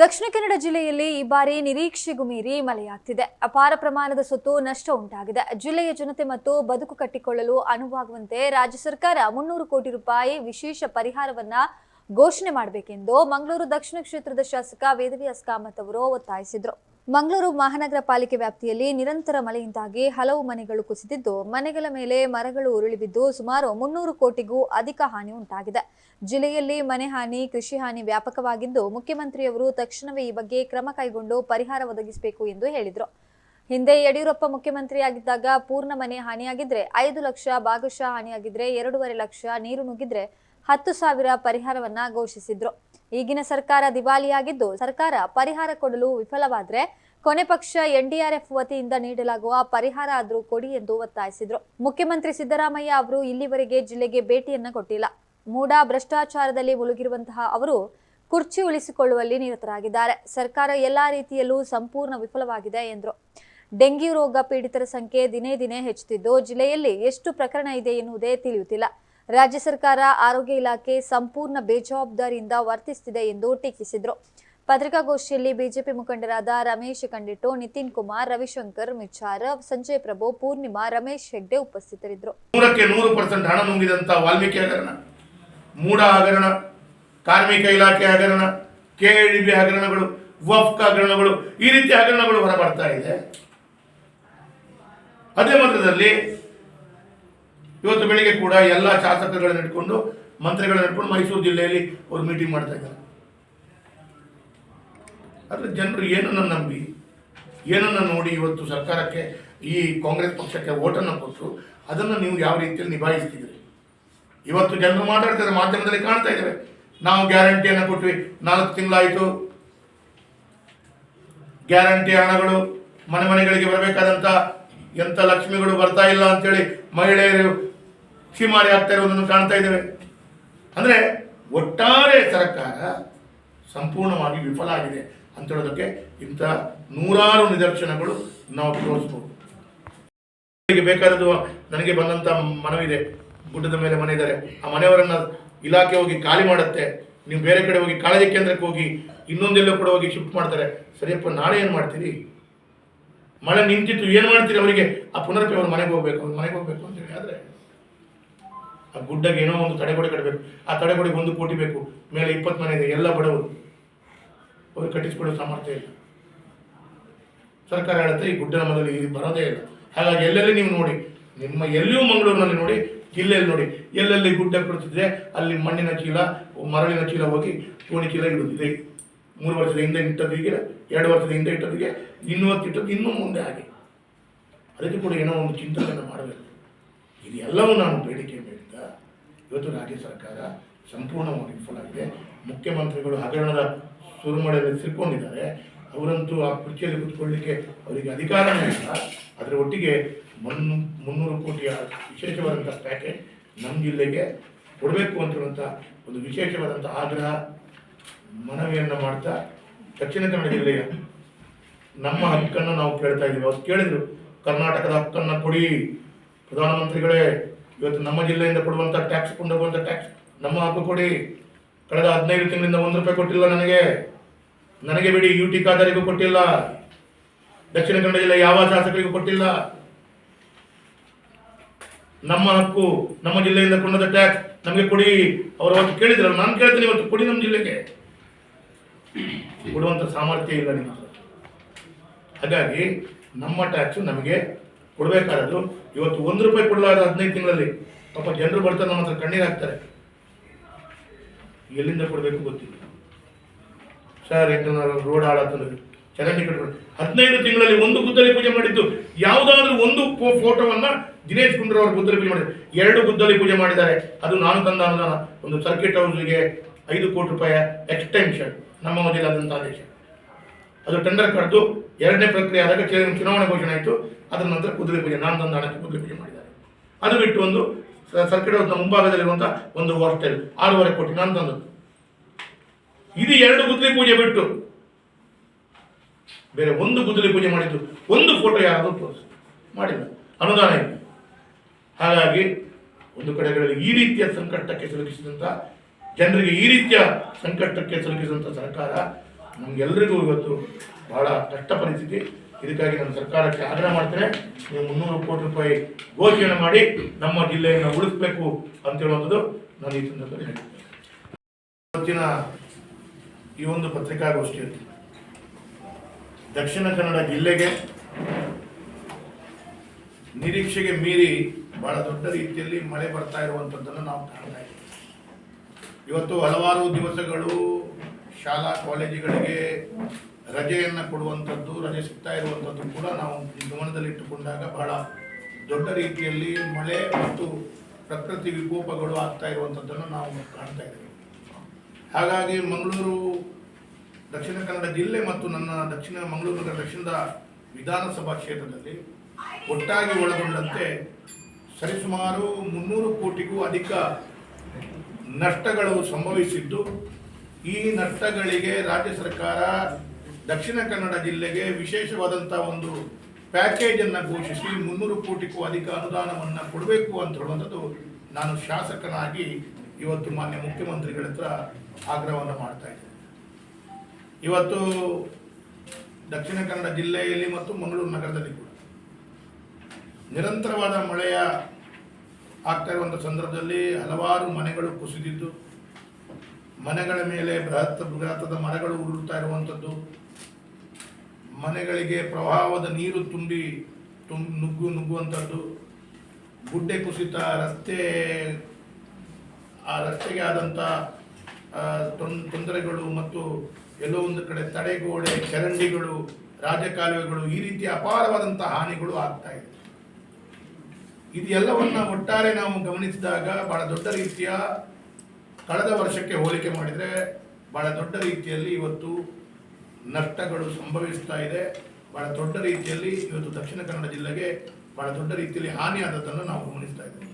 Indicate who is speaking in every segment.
Speaker 1: ದಕ್ಷಿಣ ಕನ್ನಡ ಜಿಲ್ಲೆಯಲ್ಲಿ ಈ ಬಾರಿ ನಿರೀಕ್ಷೆಗೂ ಮೀರಿ ಮಳೆಯಾಗ್ತಿದೆ. ಅಪಾರ ಪ್ರಮಾಣದ ಸೊತ್ತು ನಷ್ಟ ಉಂಟಾಗಿದೆ. ಜಿಲ್ಲೆಯ ಜನತೆ ಮತ್ತು ಬದುಕು ಕಟ್ಟಿಕೊಳ್ಳಲು ಅನುವಾಗುವಂತೆ ರಾಜ್ಯ ಸರ್ಕಾರ ಮುನ್ನೂರು ಕೋಟಿ ರೂಪಾಯಿ ವಿಶೇಷ ಪರಿಹಾರವನ್ನ ಘೋಷಣೆ ಮಾಡಬೇಕೆಂದು ಮಂಗಳೂರು ದಕ್ಷಿಣ ಕ್ಷೇತ್ರದ ಶಾಸಕ ವೇದವ್ಯಾಸ್ ಕಾಮತ್ ಅವರು ಒತ್ತಾಯಿಸಿದರು. ಮಂಗಳೂರು ಮಹಾನಗರ ಪಾಲಿಕೆ ವ್ಯಾಪ್ತಿಯಲ್ಲಿ ನಿರಂತರ ಮಳೆಯಿಂದಾಗಿ ಹಲವು ಮನೆಗಳು ಕುಸಿದಿದ್ದು, ಮನೆಗಳ ಮೇಲೆ ಮರಗಳು ಉರುಳಿ ಬಿದ್ದು ಸುಮಾರು ಮುನ್ನೂರು ಕೋಟಿಗೂ ಅಧಿಕ ಹಾನಿ ಉಂಟಾಗಿದೆ. ಜಿಲ್ಲೆಯಲ್ಲಿ ಮನೆ ಹಾನಿ, ಕೃಷಿ ಹಾನಿ ವ್ಯಾಪಕವಾಗಿದ್ದು, ಮುಖ್ಯಮಂತ್ರಿಯವರು ತಕ್ಷಣವೇ ಈ ಬಗ್ಗೆ ಕ್ರಮ ಕೈಗೊಂಡು ಪರಿಹಾರ ಒದಗಿಸಬೇಕು ಎಂದು ಹೇಳಿದರು. ಹಿಂದೆ ಯಡಿಯೂರಪ್ಪ ಮುಖ್ಯಮಂತ್ರಿಯಾಗಿದ್ದಾಗ ಪೂರ್ಣ ಮನೆ ಹಾನಿಯಾಗಿದ್ರೆ ಐದು ಲಕ್ಷ, ಭಾಗಶಃ ಹಾನಿಯಾಗಿದ್ರೆ ಎರಡೂವರೆ ಲಕ್ಷ ನೀರು ನುಗ್ಗಿದ್ರೆ ಹತ್ತು ಸಾವಿರ ಪರಿಹಾರವನ್ನ ಘೋಷಿಸಿದ್ರು. ಈಗಿನ ಸರ್ಕಾರ ದಿವಾಳಿಯಾಗಿದ್ದು ಸರ್ಕಾರ ಪರಿಹಾರ ಕೊಡಲು ವಿಫಲವಾದ್ರೆ ಕೊನೆ ಪಕ್ಷ ಎನ್ಡಿಆರ್ಎಫ್ ವತಿಯಿಂದ ನೀಡಲಾಗುವ ಪರಿಹಾರ ಆದರೂ ಕೊಡಿ ಎಂದು ಒತ್ತಾಯಿಸಿದ್ರು. ಮುಖ್ಯಮಂತ್ರಿ ಸಿದ್ದರಾಮಯ್ಯ ಅವರು ಇಲ್ಲಿವರೆಗೆ ಜಿಲ್ಲೆಗೆ ಭೇಟಿಯನ್ನ ಕೊಟ್ಟಿಲ್ಲ. ಮೂಡ ಭ್ರಷ್ಟಾಚಾರದಲ್ಲಿ ಮುಳುಗಿರುವಂತಹ ಅವರು ಕುರ್ಚಿ ಉಳಿಸಿಕೊಳ್ಳುವಲ್ಲಿ ನಿರತರಾಗಿದ್ದಾರೆ. ಸರ್ಕಾರ ಎಲ್ಲಾ ರೀತಿಯಲ್ಲೂ ಸಂಪೂರ್ಣ ವಿಫಲವಾಗಿದೆ ಎಂದರು. ಡೆಂಗ್ಯೂ ರೋಗ ಪೀಡಿತರ ಸಂಖ್ಯೆ ದಿನೇ ದಿನೇ ಹೆಚ್ಚುತ್ತಿದ್ದು, ಜಿಲ್ಲೆಯಲ್ಲಿ ಎಷ್ಟು ಪ್ರಕರಣ ಇದೆ ಎನ್ನುವುದೇ ತಿಳಿಯುತ್ತಿಲ್ಲ. ರಾಜ್ಯ ಸರ್ಕಾರ ಆರೋಗ್ಯ ಇಲಾಖೆ ಸಂಪೂರ್ಣ ಬೇಜವಾಬ್ದಾರಿಯಿಂದ ವರ್ತಿಸುತ್ತಿದೆ ಎಂದು ಟೀಕಿಸಿದರು. ಪತ್ರಿಕಾಗೋಷ್ಠಿಯಲ್ಲಿ ಬಿಜೆಪಿ ಮುಖಂಡರಾದ ರಮೇಶ್ ಕಂಡಿಟ್ಟು, ನಿತಿನ್ ಕುಮಾರ್, ರವಿಶಂಕರ್ ಮಿಚ್ಚಾರ್ ಸಂಜಯ್ ಪ್ರಭು, ಪೂರ್ಣಿಮಾ, ರಮೇಶ್ ಹೆಗ್ಡೆ ಉಪಸ್ಥಿತರಿದ್ದರು.
Speaker 2: ನೂರಕ್ಕೆ ನೂರು ಪರ್ಸೆಂಟ್ ಹಣ ನುಂಗಿದಂತಹ ವಾಲ್ಮೀಕಿ ಹಗರಣ, ಮೂಡ ಹಗರಣ, ಕಾರ್ಮಿಕ ಇಲಾಖೆ ಹಗರಣ, ಕೆಎಡಿಬಿ ಹಗರಣಗಳು, ವಫ್ಕ್ ಹಗರಣಗಳು ಈ ರೀತಿ ಹಗರಣಗಳು ಹೊರಬರ್ತಾ ಇದೆ. ಅದೇ ಮಂತ್ರದಲ್ಲಿ ಇವತ್ತು ಬೆಳಿಗ್ಗೆ ಕೂಡ ಎಲ್ಲ ಶಾಸಕಗಳನ್ನ ಇಟ್ಕೊಂಡು ಮಂತ್ರಿಗಳನ್ನ ಇಟ್ಕೊಂಡು ಮೈಸೂರು ಜಿಲ್ಲೆಯಲ್ಲಿ ಅವರು ಮೀಟಿಂಗ್ ಮಾಡ್ತಾ ಇದ್ದಾರೆ. ಆದರೆ ಜನರು ಏನನ್ನು ನಂಬಿ, ಏನನ್ನು ನೋಡಿ ಇವತ್ತು ಸರ್ಕಾರಕ್ಕೆ, ಈ ಕಾಂಗ್ರೆಸ್ ಪಕ್ಷಕ್ಕೆ ಓಟನ್ನು ಕೊಟ್ಟು ಅದನ್ನು ನೀವು ಯಾವ ರೀತಿಯಲ್ಲಿ ನಿಭಾಯಿಸ್ತಿದ್ರಿ? ಇವತ್ತು ಜನರು ಮಾತಾಡ್ತಾರೆ ಮಾಧ್ಯಮದಲ್ಲಿ ಕಾಣ್ತಾ ಇದ್ದೇವೆ. ನಾವು ಗ್ಯಾರಂಟಿಯನ್ನು ಕೊಟ್ವಿ, ನಾಲ್ಕು ತಿಂಗಳಾಯಿತು. ಗ್ಯಾರಂಟಿ ಹಣಗಳು ಮನೆ ಮನೆಗಳಿಗೆ ಬರಬೇಕಾದಂಥ ಎಂಥ ಲಕ್ಷ್ಮಿಗಳು ಬರ್ತಾ ಇಲ್ಲ ಅಂತೇಳಿ ಮಹಿಳೆಯರು ಕ್ಷಿಮಾರಿ ಆಗ್ತಾ ಇರೋದನ್ನು ಕಾಣ್ತಾ ಇದ್ದೇವೆ. ಅಂದರೆ ಒಟ್ಟಾರೆ ಸರ್ಕಾರ ಸಂಪೂರ್ಣವಾಗಿ ವಿಫಲ ಆಗಿದೆ ಅಂತ ಹೇಳೋದಕ್ಕೆ ಇಂಥ ನೂರಾರು ನಿದರ್ಶನಗಳು ನಾವು ತೋರಿಸ್ಬೋದು. ಬೇಕಾದದ್ದು ನನಗೆ ಬಂದಂಥ ಮನವಿದೆ. ಗುಡ್ಡದ ಮೇಲೆ ಮನೆ ಇದ್ದಾರೆ. ಆ ಮನೆಯವರನ್ನ ಇಲಾಖೆ ಹೋಗಿ ಖಾಲಿ ಮಾಡುತ್ತೆ. ನೀವು ಬೇರೆ ಕಡೆ ಹೋಗಿ ಕಾಳಜಿ ಕೇಂದ್ರಕ್ಕೆ ಹೋಗಿ ಇನ್ನೊಂದೆಲ್ಲೋ ಕೂಡ ಹೋಗಿ ಶಿಫ್ಟ್ ಮಾಡ್ತಾರೆ. ಸರಿಯಪ್ಪ, ನಾಳೆ ಏನು ಮಾಡ್ತೀರಿ? ಮಳೆ ನಿಂತಿತ್ತು, ಏನು ಮಾಡ್ತೀರಿ ಅವರಿಗೆ? ಆ ಪುನರ್ಪಿ ಅವ್ರ ಮನೆಗೆ ಹೋಗ್ಬೇಕು, ಅವ್ರ ಮನೆಗೆ ಹೋಗ್ಬೇಕು ಅಂತೇಳಿ ಆದರೆ ಆ ಗುಡ್ಡಗೆ ಏನೋ ಒಂದು ತಡೆಗೋಡೆ ಕಟ್ಟಬೇಕು ಆ ತಡೆಗೋಡೆಗೆ ಒಂದು ಕೋಟಿ ಬೇಕು. ಮೇಲೆ ಇಪ್ಪತ್ತು ಮನೆ ಇದೆ, ಎಲ್ಲ ಬಡವರು. ಅವ್ರು ಕಟ್ಟಿಸ್ಕೊಡೋ ಸಾಮರ್ಥ್ಯ ಇಲ್ಲ. ಸರ್ಕಾರ ಹೇಳುತ್ತೆ, ಈ ಗುಡ್ಡನ ಮೊದಲು ಇಲ್ಲಿ ಬರೋದೇ ಇಲ್ಲ. ಹಾಗಾಗಿ ಎಲ್ಲೆಲ್ಲಿ ನೀವು ನೋಡಿ, ನಿಮ್ಮ ಎಲ್ಲಿಯೂ ಮಂಗಳೂರಿನಲ್ಲಿ ನೋಡಿ, ಜಿಲ್ಲೆಯಲ್ಲಿ ನೋಡಿ, ಎಲ್ಲೆಲ್ಲಿ ಗುಡ್ಡ ಕೊಡ್ತಿದ್ರೆ ಅಲ್ಲಿ ಮಣ್ಣಿನ ಚೀಲ, ಮರಳಿನ ಚೀಲ ಹೋಗಿ ಕೋಣಿ ಚೀಲ ಇಡುತ್ತಿದೆ. ಮೂರು ವರ್ಷದ ಹಿಂದೆ ಇಟ್ಟದಿಗೆ ಎರಡು ವರ್ಷದ ಹಿಂದೆ ಇಟ್ಟದಿಗೆ ಇನ್ನೂತ್ತು ಇಟ್ಟದ್ದು ಇನ್ನೂ ಮುಂದೆ ಹಾಗೆ. ಅದಕ್ಕೆ ಕೂಡ ಏನೋ ಒಂದು ಚಿಂತನೆಯನ್ನು ಮಾಡಬೇಕು. ಇದೆಲ್ಲವೂ ನಾನು ಬೇಡಿಕೆ ಮೇಲಿದ್ದ. ಇವತ್ತು ರಾಜ್ಯ ಸರ್ಕಾರ ಸಂಪೂರ್ಣವಾಗಿ ವಿಫಲಾಗಿದೆ ಮುಖ್ಯಮಂತ್ರಿಗಳು ಹಗರಣದ ಸುರುಮಳೆಯಲ್ಲಿ ಸಿಕ್ಕೊಂಡಿದ್ದಾರೆ. ಅವರಂತೂ ಆ ಕುರ್ಚಿಯಲ್ಲಿ ಕೂತ್ಕೊಳ್ಳಿಕ್ಕೆ ಅವರಿಗೆ ಅಧಿಕಾರನೇ ಇಲ್ಲ. ಅದರ ಒಟ್ಟಿಗೆ ಮುನ್ನೂ, ಮುನ್ನೂರು ಕೋಟಿಯ ವಿಶೇಷವಾದಂಥ ಪ್ಯಾಕೇಜ್ ನಮ್ಮ ಜಿಲ್ಲೆಗೆ ಕೊಡಬೇಕು ಅಂತಿರುವಂಥ ಒಂದು ವಿಶೇಷವಾದಂಥ ಆಗ್ರಹ ಮನವಿಯನ್ನು ಮಾಡ್ತಾ ದಕ್ಷಿಣ ಕನ್ನಡ ಜಿಲ್ಲೆಯ ನಮ್ಮ ಹಕ್ಕನ್ನು ನಾವು ಕೇಳ್ತಾ ಇದ್ದೀವಿ. ಅವ್ರು ಕೇಳಿದ್ರು, ಕರ್ನಾಟಕದ ಹಕ್ಕನ್ನು ಕೊಡಿ. ಪ್ರಧಾನಮಂತ್ರಿಗಳೇ, ಇವತ್ತು ನಮ್ಮ ಜಿಲ್ಲೆಯಿಂದ ಕೊಡುವಂಥ ಟ್ಯಾಕ್ಸ್ ಕೊಂಡು ಟ್ಯಾಕ್ಸ್ ನಮ್ಮ ಹಕ್ಕು ಕೊಡಿ. ಕಳೆದ ಹದಿನೈದು ತಿಂಗಳಿಂದ ಒಂದು ರೂಪಾಯಿ ಕೊಟ್ಟಿಲ್ಲ ನನಗೆ. ನನಗೆ ಬಿಡಿ ಯು ಟಿ ಖಾದರಿಗೂ ಕೊಟ್ಟಿಲ್ಲ. ದಕ್ಷಿಣ ಕನ್ನಡ ಜಿಲ್ಲೆ ಯಾವ ಶಾಸಕರಿಗೂ ಕೊಟ್ಟಿಲ್ಲ. ನಮ್ಮ ಹಕ್ಕು ನಮ್ಮ ಜಿಲ್ಲೆಯಿಂದ ಕೊಂಡದ ಟ್ಯಾಕ್ಸ್ ನಮಗೆ ಕೊಡಿ. ಅವರು ಅವತ್ತು ಕೇಳಿದ್ರಲ್ಲ ನಾನು ಕೇಳ್ತೀನಿ ಇವತ್ತು, ಕೊಡಿ ನಮ್ಮ ಜಿಲ್ಲೆಗೆ. ಕೊಡುವಂಥ ಸಾಮರ್ಥ್ಯ ಇಲ್ಲ ನಿಮ್ಮ ಹಾಗಾಗಿ ನಮ್ಮ ಟ್ಯಾಕ್ಸು ನಮಗೆ ಕೊಡಬೇಕಾದದ್ದು ಇವತ್ತು ಒಂದು ರೂಪಾಯಿ ಕೊಡಲಾರ ಹದಿನೈದು ತಿಂಗಳಲ್ಲಿ ಪಾಪ ಜನರು ಬರ್ತಾರೆ ನಮ್ಮ ಹತ್ರ ಕಣ್ಣೀರು ಹಾಕ್ತಾರೆ. ಎಲ್ಲಿಂದ ಕೊಡಬೇಕು ಗೊತ್ತಿಲ್ಲ. ಸರ್ ರೋಡ್ ಹಾಳಾಗ್ತದೆ ಚರಂಡಿ ಕಟ್ಕೊಂಡು ಹದಿನೈದು ತಿಂಗಳಲ್ಲಿ ಒಂದು ಗುದ್ದಲಿ ಪೂಜೆ ಮಾಡಿದ್ದು ಯಾವುದಾದ್ರೂ ಒಂದು ಫೋಟೋವನ್ನು ದಿನೇಶ್ ಗುಂಡ್ರವ್ರ ಗುದ್ದಲಿ ಪೂಜೆ ಮಾಡಿದ್ರು. ಎರಡು ಗುದ್ದಲಿ ಪೂಜೆ ಮಾಡಿದ್ದಾರೆ. ಅದು ನಾನು ತಂದ ಅನುದಾನ. ಒಂದು ಸರ್ಕಿಟ್ ಹೌಸ್ಗೆ ಐದು ಕೋಟಿ ರೂಪಾಯಿ ಎಕ್ಸ್ಟೆನ್ಷನ್ ನಮ್ಮ ಮೊದಲಾದಂಥ ಆದೇಶ ಅದು ಟೆಂಡರ್ ಕರೆದು ಎರಡನೇ ಪ್ರಕ್ರಿಯೆ ಆದಾಗ ಚುನಾವಣೆ ಘೋಷಣೆ ಆಯಿತು. ಅದರ ನಂತರ ಕುದುರೆ ಪೂಜೆ, ನಾನು ತಂದ ಹಣಕ್ಕೆ ಕುದುರೆ ಪೂಜೆ ಮಾಡಿದ್ದಾರೆ. ಅದು ಬಿಟ್ಟು ಒಂದು ಸರ್ಕಿಟ್ ಮುಂಭಾಗದಲ್ಲಿರುವಂಥ ಒಂದು ಹಾಸ್ಟೆಲ್ ಆರೂವರೆ ಕೋಟಿ ನಾನು ತಂದದ್ದು. ಇದು ಎರಡು ಗುದ್ದಲಿ ಪೂಜೆ ಬಿಟ್ಟು ಬೇರೆ ಒಂದು ಗುದ್ದಲಿ ಪೂಜೆ ಮಾಡಿದ್ದು ಒಂದು ಫೋಟೋ ಯಾರಾದರೂ ಮಾಡಿಲ್ಲ. ಅನುದಾನ ಇದೆ ಹಾಗಾಗಿ ಒಂದು ಕಡೆಗಳಲ್ಲಿ ಈ ರೀತಿಯ ಸಂಕಟಕ್ಕೆ ಸಿಲುಕಿಸಿದಂಥ ಜನರಿಗೆ ಈ ರೀತಿಯ ಸಂಕಷ್ಟಕ್ಕೆ ಸಿಲುಕಿಸಿದಂಥ ಸರ್ಕಾರ ನಮಗೆಲ್ಲರಿಗೂ ಇವತ್ತು ಬಹಳ ಕಷ್ಟ ಪರಿಸ್ಥಿತಿ. ಇದಕ್ಕಾಗಿ ನಾನು ಸರ್ಕಾರಕ್ಕೆ ಆಗ್ರಹ ಮಾಡ್ತೇನೆ. ನೀವು ಮುನ್ನೂರು ಕೋಟಿ ರೂಪಾಯಿ ಘೋಷಣೆ ಮಾಡಿ ನಮ್ಮ ಜಿಲ್ಲೆಯನ್ನು ಉಳಿಸ್ಬೇಕು ಅಂತ ಹೇಳುವಂಥದ್ದು ನಾನು ಈ ಸಂದರ್ಭದಲ್ಲಿ ಹೇಳ್ತೇನೆ. ಇವತ್ತಿನ ಈ ಒಂದು ಪತ್ರಿಕಾಗೋಷ್ಠಿಯಲ್ಲಿ ದಕ್ಷಿಣ ಕನ್ನಡ ಜಿಲ್ಲೆಗೆ ನಿರೀಕ್ಷೆಗೆ ಮೀರಿ ಬಹಳ ದೊಡ್ಡ ರೀತಿಯಲ್ಲಿ ಮಳೆ ಬರ್ತಾ ಇರುವಂಥದ್ದನ್ನು ನಾವು ಕಾಣ್ತಾ ಇದ್ದೀವಿ. ಇವತ್ತು ಹಲವಾರು ದಿವಸಗಳು ಶಾಲಾ ಕಾಲೇಜುಗಳಿಗೆ ರಜೆಯನ್ನು ಕೊಡುವಂಥದ್ದು, ರಜೆ ಸಿಗ್ತಾ ಇರುವಂಥದ್ದು ಕೂಡ ನಾವು ಗಮನದಲ್ಲಿಟ್ಟುಕೊಂಡಾಗ ಬಹಳ ದೊಡ್ಡ ರೀತಿಯಲ್ಲಿ ಮಳೆ ಮತ್ತು ಪ್ರಕೃತಿ ವಿಕೋಪಗಳು ಆಗ್ತಾ ಇರುವಂಥದ್ದನ್ನು ನಾವು ಕಾಣ್ತಾ ಇದ್ದೇವೆ. ಹಾಗಾಗಿ ಮಂಗಳೂರು ದಕ್ಷಿಣ ಕನ್ನಡ ಜಿಲ್ಲೆ ಮತ್ತು ನನ್ನ ದಕ್ಷಿಣ, ಮಂಗಳೂರು ದಕ್ಷಿಣದ ವಿಧಾನಸಭಾ ಕ್ಷೇತ್ರದಲ್ಲಿ ಒಟ್ಟಾಗಿ ಒಳಗೊಂಡಂತೆ ಸರಿಸುಮಾರು ಮುನ್ನೂರು ಕೋಟಿಗೂ ಅಧಿಕ ನಷ್ಟಗಳು ಸಂಭವಿಸಿದ್ದು, ಈ ನಷ್ಟಗಳಿಗೆ ರಾಜ್ಯ ಸರ್ಕಾರ ದಕ್ಷಿಣ ಕನ್ನಡ ಜಿಲ್ಲೆಗೆ ವಿಶೇಷವಾದಂಥ ಒಂದು ಪ್ಯಾಕೇಜನ್ನು ಘೋಷಿಸಿ ಮುನ್ನೂರು ಕೋಟಿಗೂ ಅಧಿಕ ಅನುದಾನವನ್ನು ಕೊಡಬೇಕು ಅಂತ ಹೇಳುವಂಥದ್ದು ನಾನು ಶಾಸಕನಾಗಿ ಇವತ್ತು ಮಾನ್ಯ ಮುಖ್ಯಮಂತ್ರಿಗಳ ಹತ್ರ ಆಗ್ರಹವನ್ನು ಮಾಡ್ತಾ ಇವತ್ತು ದಕ್ಷಿಣ ಕನ್ನಡ ಜಿಲ್ಲೆಯಲ್ಲಿ ಮತ್ತು ಮಂಗಳೂರು ನಗರದಲ್ಲಿ ಕೂಡ ನಿರಂತರವಾದ ಮಳೆಯ ಆಗ್ತಾ ಇರುವಂಥ ಸಂದರ್ಭದಲ್ಲಿ ಹಲವಾರು ಮನೆಗಳು ಕುಸಿದಿದ್ದು, ಮನೆಗಳ ಮೇಲೆ ಬೃಹತ್ ಬೃಹತ್ತದ ಮರಗಳು ಉರುಳ್ತಾ ಇರುವಂಥದ್ದು ಮನೆಗಳಿಗೆ ಪ್ರವಾಹದ ನೀರು ತುಂಬಿ ತುಂ, ನುಗ್ಗು ನುಗ್ಗುವಂಥದ್ದು ಗುಡ್ಡೆ ಕುಸಿತ, ರಸ್ತೆ, ಆ ರಸ್ತೆಗೆ ಆದಂಥ ತೊಂದರೆಗಳು ಮತ್ತು ಎಲ್ಲೋ ಒಂದು ಕಡೆ ತಡೆಗೋಡೆ, ಚರಂಡಿಗಳು, ರಾಜಕಾಲುವೆಗಳು ಈ ರೀತಿ ಅಪಾರವಾದಂಥ ಹಾನಿಗಳು ಆಗ್ತಾ ಇದೆ. ಇದೆಲ್ಲವನ್ನ ಒಟ್ಟಾರೆ ನಾವು ಗಮನಿಸಿದಾಗ ಬಹಳ ದೊಡ್ಡ ರೀತಿಯ ಕಳೆದ ವರ್ಷಕ್ಕೆ ಹೋಲಿಕೆ ಮಾಡಿದರೆ ಬಹಳ ದೊಡ್ಡ ರೀತಿಯಲ್ಲಿ ಇವತ್ತು ನಷ್ಟಗಳು ಸಂಭವಿಸ್ತಾ ಇದೆ. ಬಹಳ ದೊಡ್ಡ ರೀತಿಯಲ್ಲಿ ಇವತ್ತು ದಕ್ಷಿಣ ಕನ್ನಡ ಜಿಲ್ಲೆಗೆ ಬಹಳ ದೊಡ್ಡ ರೀತಿಯಲ್ಲಿ ಹಾನಿಯಾದದ್ದನ್ನು ನಾವು ಗಮನಿಸ್ತಾ ಇದ್ದೇವೆ.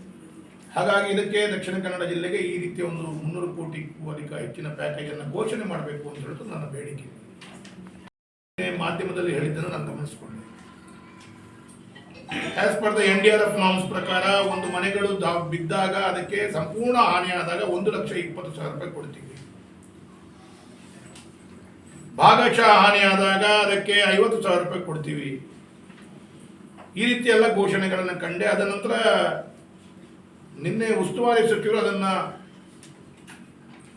Speaker 2: ಹಾಗಾಗಿ ಇದಕ್ಕೆ ದಕ್ಷಿಣ ಕನ್ನಡ ಜಿಲ್ಲೆಗೆ ಈ ರೀತಿಯ ಒಂದು ಮುನ್ನೂರು ಕೋಟಿಗೂ ಅಧಿಕ ಹೆಚ್ಚಿನ ಪ್ಯಾಕೇಜನ್ನು ಘೋಷಣೆ ಮಾಡಬೇಕು ಅಂತ ಹೇಳೋದು ನನ್ನ ಬೇಡಿಕೆ ಮಾಧ್ಯಮದಲ್ಲಿ ಹೇಳಿದ್ದನ್ನು ನಾನು ಗಮನಿಸಿಕೊಂಡೆ. As per the N D R F norms ಪ್ರಕಾರ, ಒಂದು ಮನೆಗಳು ಬಿದ್ದಾಗ ಅದಕ್ಕೆ ಸಂಪೂರ್ಣ ಹಾನಿಯಾದಾಗ ಒಂದು ಲಕ್ಷ ಇಪ್ಪತ್ತು ಸಾವಿರ ರೂಪಾಯಿ ಕೊಡ್ತೀವಿ. ಭಾಗಶಃ ಹಾನಿಯಾದಾಗ ಅದಕ್ಕೆ ಐವತ್ತು ಸಾವಿರ ರೂಪಾಯಿ ಕೊಡ್ತೀವಿ. ಈ ರೀತಿ ಎಲ್ಲ ಘೋಷಣೆಗಳನ್ನು ಕಂಡೆ, ಅದ ನಂತರ ನಿನ್ನೆ ಉಸ್ತುವಾರಿ ಸಚಿವರು ಅದನ್ನ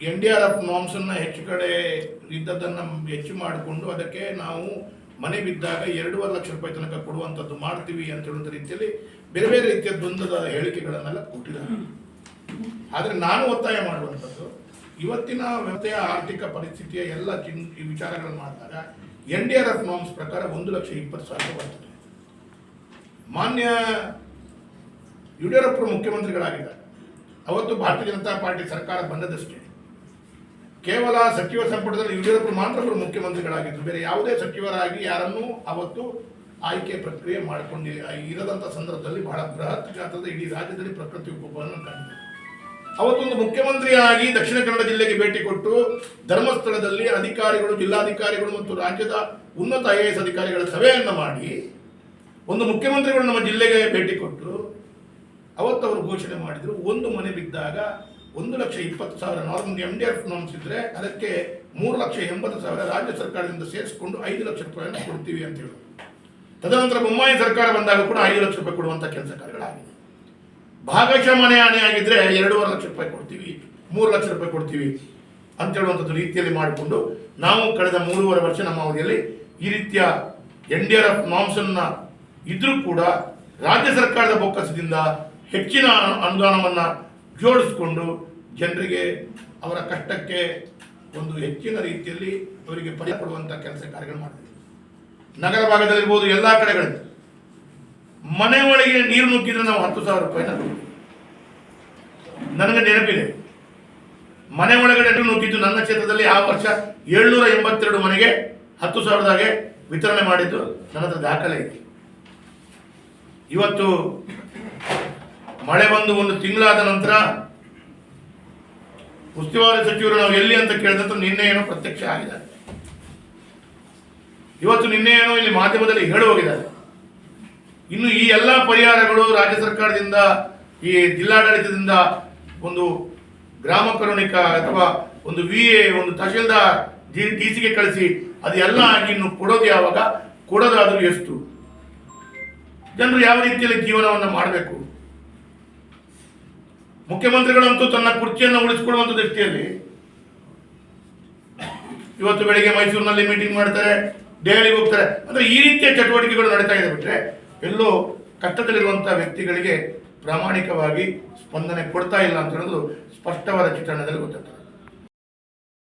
Speaker 2: ಎನ್ ಡಿ ಆರ್ ಎಫ್ ನಾಮ್ಸನ್ನು ಹೆಚ್ಚು ಕಡೆ ಇದ್ದದನ್ನು ಹೆಚ್ಚು ಮಾಡಿಕೊಂಡು ಅದಕ್ಕೆ ನಾವು ಮನೆ ಬಿದ್ದಾಗ ಎರಡೂವರೆ ಲಕ್ಷ ರೂಪಾಯಿ ತನಕ ಕೊಡುವಂಥದ್ದು ಮಾಡ್ತೀವಿ ಅಂತ ಹೇಳುವಂಥ ರೀತಿಯಲ್ಲಿ ಬೇರೆ ಬೇರೆ ರೀತಿಯ ದ್ವಂದ್ವದ ಹೇಳಿಕೆಗಳನ್ನೆಲ್ಲ ಕೊಟ್ಟಿದ್ದಾರೆ. ಆದರೆ ನಾನು ಒತ್ತಾಯ ಮಾಡುವಂಥದ್ದು, ಇವತ್ತಿನ ವ್ಯವಸ್ಥೆಯ ಆರ್ಥಿಕ ಪರಿಸ್ಥಿತಿಯ ಎಲ್ಲ ಚಿನ್ ವಿಚಾರಗಳನ್ನು ಮಾಡಿದಾಗ N D R F norms ಪ್ರಕಾರ ಒಂದು ಲಕ್ಷ ಇಪ್ಪತ್ತು ಸಾವಿರ ಬರ್ತದೆ. ಮಾನ್ಯ ಯಡಿಯೂರಪ್ಪರು ಮುಖ್ಯಮಂತ್ರಿಗಳಾಗಿದ್ದಾರೆ. ಅವತ್ತು ಭಾರತೀಯ ಜನತಾ ಪಾರ್ಟಿ ಸರ್ಕಾರ ಬಂದದಷ್ಟೇ. ಕೇವಲ ಸಚಿವ ಸಂಪುಟದಲ್ಲಿ ಯಡಿಯೂರಪ್ಪರು ಮಾತ್ರ ಅವರು ಮುಖ್ಯಮಂತ್ರಿಗಳಾಗಿದ್ದರು ಬೇರೆ ಯಾವುದೇ ಸಚಿವರಾಗಿ ಯಾರನ್ನೂ ಅವತ್ತು ಆಯ್ಕೆ ಪ್ರಕ್ರಿಯೆ ಮಾಡಿಕೊಂಡಿಲ್ಲ. ಇರದಂಥ ಸಂದರ್ಭದಲ್ಲಿ ಬಹಳ ಬೃಹತ್ ಗಾತ್ರದ ಇಡೀ ರಾಜ್ಯದಲ್ಲಿ ಪ್ರಕೃತಿ ವಿಕೋಪವನ್ನು ಕಂಡಿದೆ ಅವತ್ತೊಂದು ಮುಖ್ಯಮಂತ್ರಿಯಾಗಿ ದಕ್ಷಿಣ ಕನ್ನಡ ಜಿಲ್ಲೆಗೆ ಭೇಟಿ ಕೊಟ್ಟು ಧರ್ಮಸ್ಥಳದಲ್ಲಿ ಅಧಿಕಾರಿಗಳು, ಜಿಲ್ಲಾಧಿಕಾರಿಗಳು ಮತ್ತು ರಾಜ್ಯದ ಉನ್ನತ ಐ ಎಸ್ ಅಧಿಕಾರಿಗಳ ಸಭೆಯನ್ನು ಮಾಡಿ ಒಂದು ಮುಖ್ಯಮಂತ್ರಿಗಳು ನಮ್ಮ ಜಿಲ್ಲೆಗೆ ಭೇಟಿ ಕೊಟ್ಟು ಅವತ್ತು ಅವರು ಘೋಷಣೆ ಮಾಡಿದರು. ಒಂದು ಮನೆ ಬಿದ್ದಾಗ ಒಂದು ಲಕ್ಷ ಇಪ್ಪತ್ತು ಸಾವಿರ normal M D F loans ಇದ್ದರೆ ಅದಕ್ಕೆ ಮೂರು ಲಕ್ಷ ಎಂಬತ್ತು ಸಾವಿರ ರಾಜ್ಯ ಸರ್ಕಾರದಿಂದ ಸೇರಿಸಿಕೊಂಡು ಐದು ಲಕ್ಷ ರೂಪಾಯಿಯನ್ನು ಕೊಡ್ತೀವಿ ಅಂತ ಹೇಳಿ ತದನಂತರ ಬೊಮ್ಮಾಯಿ ಸರ್ಕಾರ ಬಂದಾಗ ಕೂಡ ಐದು ಲಕ್ಷ ರೂಪಾಯಿ ಕೊಡುವಂಥ ಕೆಲಸ ಕಾರ್ಯಗಳಾಗಿದೆ ಭಾಗಶಃ ಮನೆ ಹಾನಿ ಆಗಿದ್ರೆ ಎರಡೂವರೆ ಲಕ್ಷ ರೂಪಾಯಿ ಕೊಡ್ತೀವಿ, ಮೂರು ಲಕ್ಷ ರೂಪಾಯಿ ಕೊಡ್ತೀವಿ ಅಂತ ಹೇಳುವಂಥದ್ದು ರೀತಿಯಲ್ಲಿ ಮಾಡಿಕೊಂಡು ನಾವು ಕಳೆದ ಮೂರುವರೆ ವರ್ಷ ನಮ್ಮ ಅವಧಿಯಲ್ಲಿ ಈ ರೀತಿಯ ಎನ್ ಡಿ ಆರ್ ಎಫ್ ನಾಮ್ಸನ್ನ ಇದ್ರೂ ಕೂಡ ರಾಜ್ಯ ಸರ್ಕಾರದ ಬೊಕ್ಕಸದಿಂದ ಹೆಚ್ಚಿನ ಅನುದಾನವನ್ನು ಜೋಡಿಸಿಕೊಂಡು ಜನರಿಗೆ ಅವರ ಕಷ್ಟಕ್ಕೆ ಒಂದು ಹೆಚ್ಚಿನ ರೀತಿಯಲ್ಲಿ ಅವರಿಗೆ ಪರಿಹಾರ ಕೊಡುವಂಥ ಕೆಲಸ ಕಾರ್ಯಗಳು ಮಾಡ್ತೀವಿ. ನಗರ ಭಾಗದಲ್ಲಿರ್ಬೋದು ಎಲ್ಲ ಕಡೆಗಳಲ್ಲಿ. ಮನೆ ಒಳಗೆ ನೀರು ನುಗ್ಗಿದ್ರೆ ನಾವು ಹತ್ತು ಸಾವಿರ ರೂಪಾಯಿ. ನನಗೆ ನೆನಪಿದೆ. ಮನೆ ಒಳಗಡೆ ನೀರು ನುಗ್ಗಿದ್ದು ನನ್ನ ಕ್ಷೇತ್ರದಲ್ಲಿ ಆ ವರ್ಷ ಏಳ್ನೂರ ಎಂಬತ್ತೆರಡು ಮನೆಗೆ ಹತ್ತು ಸಾವಿರದಾಗೆ ವಿತರಣೆ ಮಾಡಿದ್ದು ನನ್ನ ದಾಖಲೆ ಇದೆ. ಇವತ್ತು ಮಳೆ ಬಂದು ಒಂದು ತಿಂಗಳಾದ ನಂತರ ಉಸ್ತುವಾರಿ ಸಚಿವರು ನಾವು ಎಲ್ಲಿ ಅಂತ ಕೇಳಿದಂತ ನಿನ್ನೆ ಏನೋ ಪ್ರತ್ಯಕ್ಷ ಆಗಿದ್ದಾರೆ ಇವತ್ತು ನಿನ್ನೆ ಏನೋ ಇಲ್ಲಿ ಮಾಧ್ಯಮದಲ್ಲಿ ಹೇಳಿ ಹೋಗಿದ್ದಾರೆ. ಇನ್ನು ಈ ಎಲ್ಲ ಪರಿಹಾರಗಳು ರಾಜ್ಯ ಸರ್ಕಾರದಿಂದ, ಈ ಜಿಲ್ಲಾಡಳಿತದಿಂದ ಒಂದು ಗ್ರಾಮ ಕರುಣಿಕ ಅಥವಾ ಒಂದು ವಿ ಎ ಒಂದು ತಹಶೀಲ್ದಾರ್ ಡಿ ಸಿಗೆ ಕಳಿಸಿ ಅದೆಲ್ಲ ಇನ್ನು ಕೊಡೋದು ಯಾವಾಗ? ಕೊಡೋದಾದರೂ ಎಷ್ಟು? ಜನರು ಯಾವ ರೀತಿಯಲ್ಲಿ ಜೀವನವನ್ನು ಮಾಡಬೇಕು? ಮುಖ್ಯಮಂತ್ರಿಗಳಂತೂ ತನ್ನ ಕುರ್ಚಿಯನ್ನು ಉಳಿಸಿಕೊಳ್ಳುವಂಥ ದೃಷ್ಟಿಯಲ್ಲಿ ಇವತ್ತು ಬೆಳಿಗ್ಗೆ ಮೈಸೂರಿನಲ್ಲಿ ಮೀಟಿಂಗ್ ಮಾಡ್ತಾರೆ, ದೆಹಲಿಗೆ ಹೋಗ್ತಾರೆ. ಅಂದ್ರೆ ಈ ರೀತಿಯ ಚಟುವಟಿಕೆಗಳು ನಡೀತಾ ಇದೆ ಬಿಟ್ರೆ ಎಲ್ಲೋ ಕಷ್ಟದಲ್ಲಿರುವಂಥ ವ್ಯಕ್ತಿಗಳಿಗೆ ಪ್ರಾಮಾಣಿಕವಾಗಿ ಸ್ಪಂದನೆ ಕೊಡ್ತಾ ಇಲ್ಲ ಅಂತ ಹೇಳೋದು ಸ್ಪಷ್ಟವಾದ ಚಿತ್ರಣದಲ್ಲಿ ಗೊತ್ತಾಗ್ತದೆ.